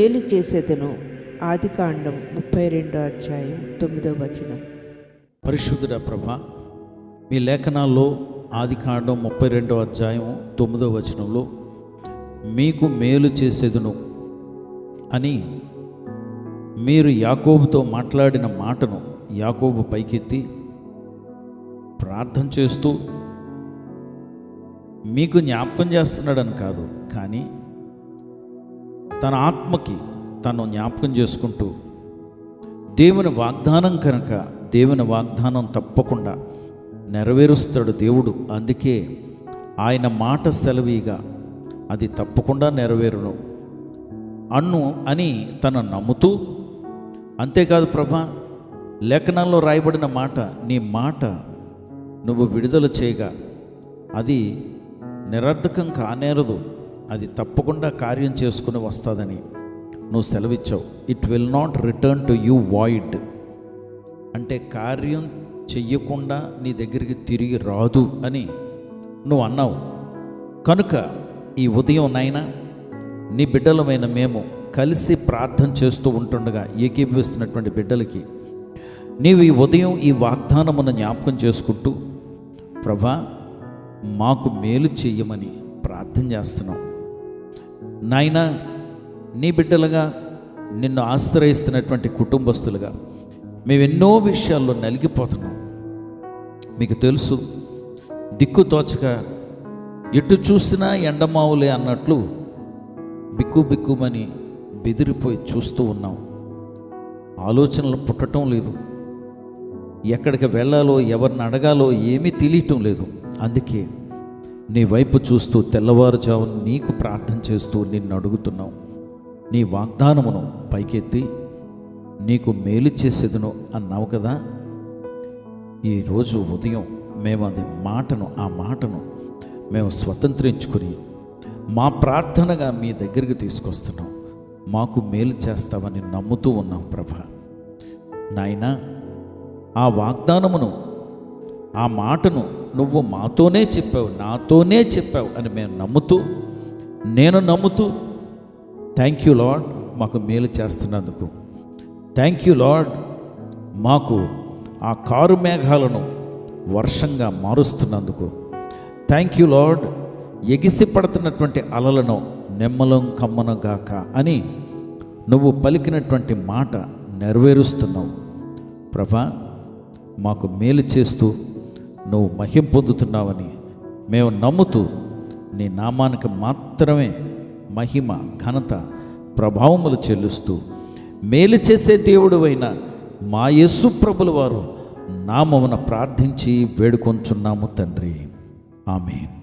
మేలు చేసేదను. ఆది కాండం ముప్పై రెండో అధ్యాయం తొమ్మిదో వచనం. పరిశుద్ధుడ ప్రభ మీ లేఖనాల్లో ఆది కాండం ముప్పై రెండో అధ్యాయం తొమ్మిదో వచనంలో మీకు మేలు చేసేదును అని మీరు యాకోబుతో మాట్లాడిన మాటను యాకోబు పైకెత్తి ప్రార్థన చేస్తూ మీకు జ్ఞాపకం చేస్తున్నాడని కాదు కానీ తన ఆత్మకి తను జ్ఞాపకం చేసుకుంటూ దేవుని వాగ్దానం కనుక దేవుని వాగ్దానం తప్పకుండా నెరవేరుస్తాడు దేవుడు. అందుకే ఆయన మాట సెలవీగా అది తప్పకుండా నెరవేరును. అన్ను అని తను నమ్ముతూ అంతేకాదు ప్రభా లేఖనాల్లో రాయబడిన మాట నీ మాట నువ్వు విడుదల చేయగా అది నిరర్ధకం కానేరదు. అది తప్పకుండా కార్యం చేసుకుని వస్తుందని నువ్వు సెలవిచ్చావు. It will not return to you void అంటే కార్యం చెయ్యకుండా నీ దగ్గరికి తిరిగి రాదు అని నువ్వు అన్నావు. కనుక ఈ ఉదయం నైనా నీ బిడ్డలమైన మేము కలిసి ప్రార్థన చేస్తూ ఉంటుండగా ఏకీభవిస్తున్నటువంటి బిడ్డలకి నీవు ఈ ఉదయం ఈ వాగ్దానమును జ్ఞాపకం చేసుకుంటూ ప్రభా మాకు మేలు చెయ్యమని ప్రార్థన చేస్తున్నాం. నాయనా నీ బిడ్డలుగా నిన్ను ఆశ్రయిస్తున్నటువంటి కుటుంబస్తులుగా మేము ఎన్నో విషయాల్లో నలిగిపోతున్నాం. మీకు తెలుసు దిక్కు తోచక ఎటు చూసినా ఎండమావులే అన్నట్లు బిక్కు బిక్కుమని బెదిరిపోయి చూస్తూ ఉన్నాం. ఆలోచనలు పుట్టడం లేదు. ఎక్కడికి వెళ్ళాలో ఎవరిని అడగాలో ఏమీ తెలియటం లేదు. అందుకే నీ వైపు చూస్తూ తెల్లవారుజామును నీకు ప్రార్థన చేస్తూ నిన్ను అడుగుతున్నాం నీ వాగ్దానమును పైకెత్తి నీకు మేలు చేసేదను అన్నావు కదా? ఈరోజు ఉదయం మేము అది మాటను ఆ మాటను మేము స్వతంత్రించుకుని మా ప్రార్థనగా మీ దగ్గరికి తీసుకొస్తున్నాం. మాకు మేలు చేస్తావని నమ్ముతూ ఉన్నాం ప్రభ. నాయన ఆ వాగ్దానమును ఆ మాటను నువ్వు మాతోనే చెప్పావు నాతోనే చెప్పావు అని మేము నమ్ముతూ నేను నమ్ముతూ థ్యాంక్ యూ లాడ్ మాకు మేలు చేస్తున్నందుకు. థ్యాంక్ యూ లాడ్ మాకు ఆ కారు మేఘాలను వర్షంగా మారుస్తున్నందుకు. థ్యాంక్ యూ లాడ్ ఎగిసి పడుతున్నటువంటి అలలను నెమ్మలం కమ్మనగాక అని నువ్వు పలికినటువంటి మాట నెరవేరుస్తున్నావు. ప్రభా మాకు మేలు చేస్తూ నువ్వు మహిం పొందుతున్నావని మేము నమ్ముతూ నీ నామానికి మాత్రమే మహిమ ఘనత ప్రభావములు చెల్లిస్తూ మేలు చేసే దేవుడు అయిన మా యస్సు ప్రభుల వారు నామమున ప్రార్థించి వేడుకొంచున్నాము తండ్రి. ఆమెన్.